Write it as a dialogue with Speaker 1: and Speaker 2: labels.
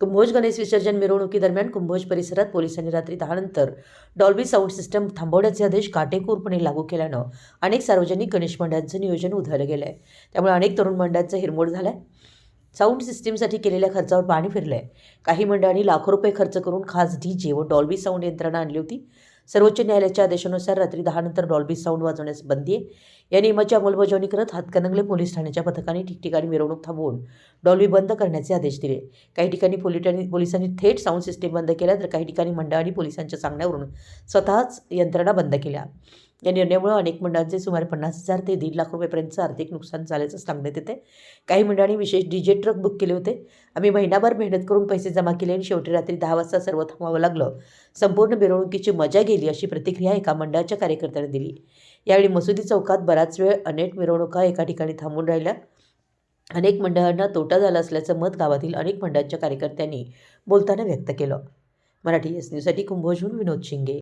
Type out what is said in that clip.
Speaker 1: कुंभोज गणेश विसर्जन मिरवणुकीदरम्यान कुंभोज परिसरात पोलिसांनी रात्री दहानंतर डॉल्बी साऊंड सिस्टम थांबवण्याचे आदेश काटेकोरपणे लागू केल्यानं अनेक सार्वजनिक गणेश मंडळांचं नियोजन उधळलं गेलं आहे त्यामुळे अनेक तरुण मंडळांचा हिरमोड झाला आहे साऊंड सिस्टीमसाठी केलेल्या खर्चावर पाणी फिरलं आहे काही मंडळांनी लाखो रुपये खर्च करून खास डी जे व डॉल्बी साऊंड यंत्रणा आणली होती. सर्वोच्च न्यायालयाच्या आदेशानुसार रात्री दहानंतर डॉल्बी साऊंड वाजवण्यास बंदी आहे. या नियमाची अंमलबजावणी करत हातकणंगले पोलीस ठाण्याच्या पथकाने ठिकठिकाणी मिरवणूक थांबवून डॉल्बी बंद करण्याचे आदेश दिले. काही ठिकाणी पोलिटांनी पोलिसांनी थेट साऊंड सिस्टीम बंद केल्या तर काही ठिकाणी मंडळांनी पोलिसांच्या सांगण्यावरून स्वतःच यंत्रणा बंद केल्या. या निर्णयामुळे अनेक मंडळांचे सुमारे पन्नास हजार ते दीड लाख रुपयेपर्यंतचं आर्थिक नुकसान झाल्याचं सांगण्यात येते. काही मंडळांनी विशेष डीजे ट्रक बुक केले होते. आम्ही महिनाभर मेहनत करून पैसे जमा केले आणि शेवटी रात्री दहा वाजता सर्व थांबावं लागलं. संपूर्ण मिरवणुकीची मजा गेली अशी प्रतिक्रिया एका मंडळाच्या कार्यकर्त्याने दिली. यावेळी मसुदी चौकात बराच वेळ अनेक मिरवणुका एका ठिकाणी थांबून राहिल्या. अनेक मंडळांना तोटा झाला असल्याचं मत गावातील अनेक मंडळांच्या कार्यकर्त्यांनी बोलताना व्यक्त केलं. मराठी एस न्यूजसाठी कुंभोजहून विनोद शिंगे.